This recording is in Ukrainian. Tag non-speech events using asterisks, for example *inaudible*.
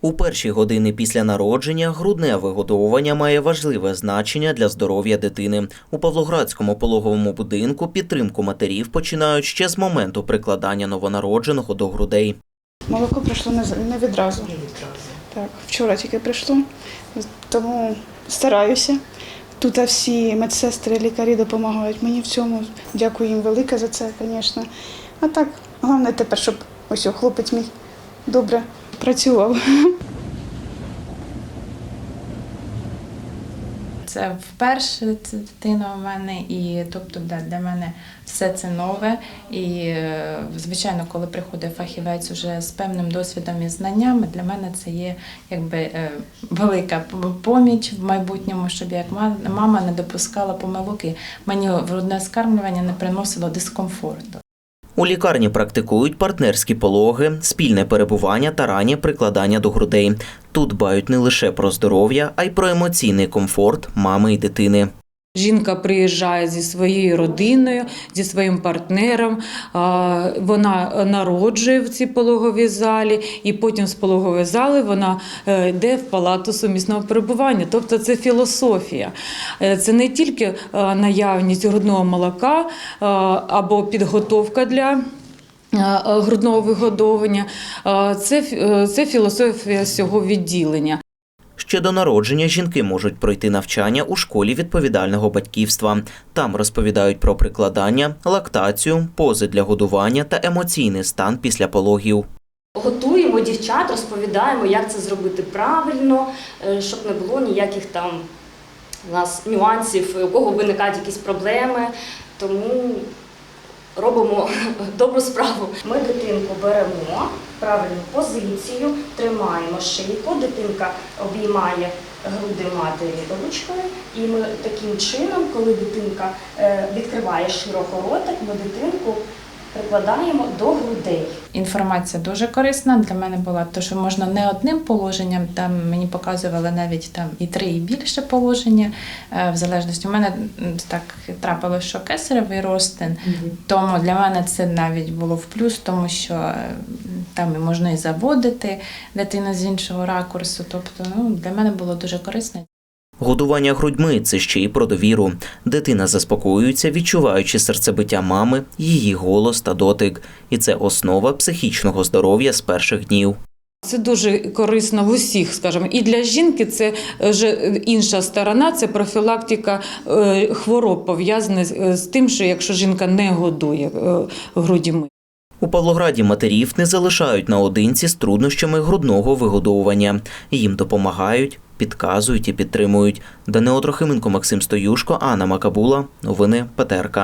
У перші години після народження грудне вигодовування має важливе значення для здоров'я дитини. У Павлоградському пологовому будинку підтримку матерів починають ще з моменту прикладання новонародженого до грудей. Молоко прийшло не, з- не відразу. Так, вчора тільки прийшло, тому стараюся. Тут всі медсестри, лікарі допомагають мені в цьому. Дякую їм велике за це, звісно. А так, головне тепер, щоб ось хлопець мій добре працював. Це вперше дитина у мене, і тобто для, для мене все це нове. І е, звичайно, коли приходить фахівець уже з певним досвідом і знаннями, для мене це є якби е, велика поміч в майбутньому, щоб як мама не допускала помилок і мені грудне скармлювання не приносило дискомфорту. У лікарні практикують партнерські пологи, спільне перебування та раннє прикладання до грудей. Тут дбають не лише про здоров'я, а й про емоційний комфорт мами і дитини. Жінка приїжджає зі своєю родиною, зі своїм партнером. Вона народжує в цій пологовій залі, і потім з пологової зали вона е, йде в палату сумісного перебування. Тобто це філософія. Е, Це не тільки е, наявність грудного молока е, або підготовка для. е, Грудного вигодовування Е, це, е, це філософія всього відділення. Ще до народження жінки можуть пройти навчання у школі відповідального батьківства. Там розповідають про прикладання, лактацію, пози для годування та емоційний стан після пологів. Готуємо дівчат, розповідаємо, як це зробити правильно, е, щоб не було ніяких там у нас нюансів, у кого виникають якісь проблеми. Тому робимо *laughs* добру справу. Ми дитинку беремо правильну позицію, тримаємо шийку, дитинка обіймає груди матері ручкою, і ми таким чином, коли дитинка е, відкриває широко ротик, ми дитинку прикладаємо до грудей. Інформація дуже корисна для мене була, тому що можна не одним положенням, там мені показували навіть там і три, і більше положення. е, В залежності у мене так трапилося, що кесаревий розтин, тому для мене це навіть було в плюс, тому що е, там і можна і заводити дитину з іншого ракурсу. Тобто, ну для мене було дуже корисно. Годування грудьми це ще й про довіру. Дитина заспокоюється, відчуваючи серцебиття мами, її голос та дотик. І це основа психічного здоров'я з перших днів. Це дуже корисно в усіх, скажімо, і для жінки це вже інша сторона, це профілактика е, хвороб пов'язаних з- з тим, що якщо жінка не годує е, грудьми. У Павлограді матерів не залишають наодинці з труднощами грудного вигодовування. Їм допомагають, підказують і підтримують. Данило Трохименко, Максим Стоюшко, Анна Макабула. Новини ПТРК.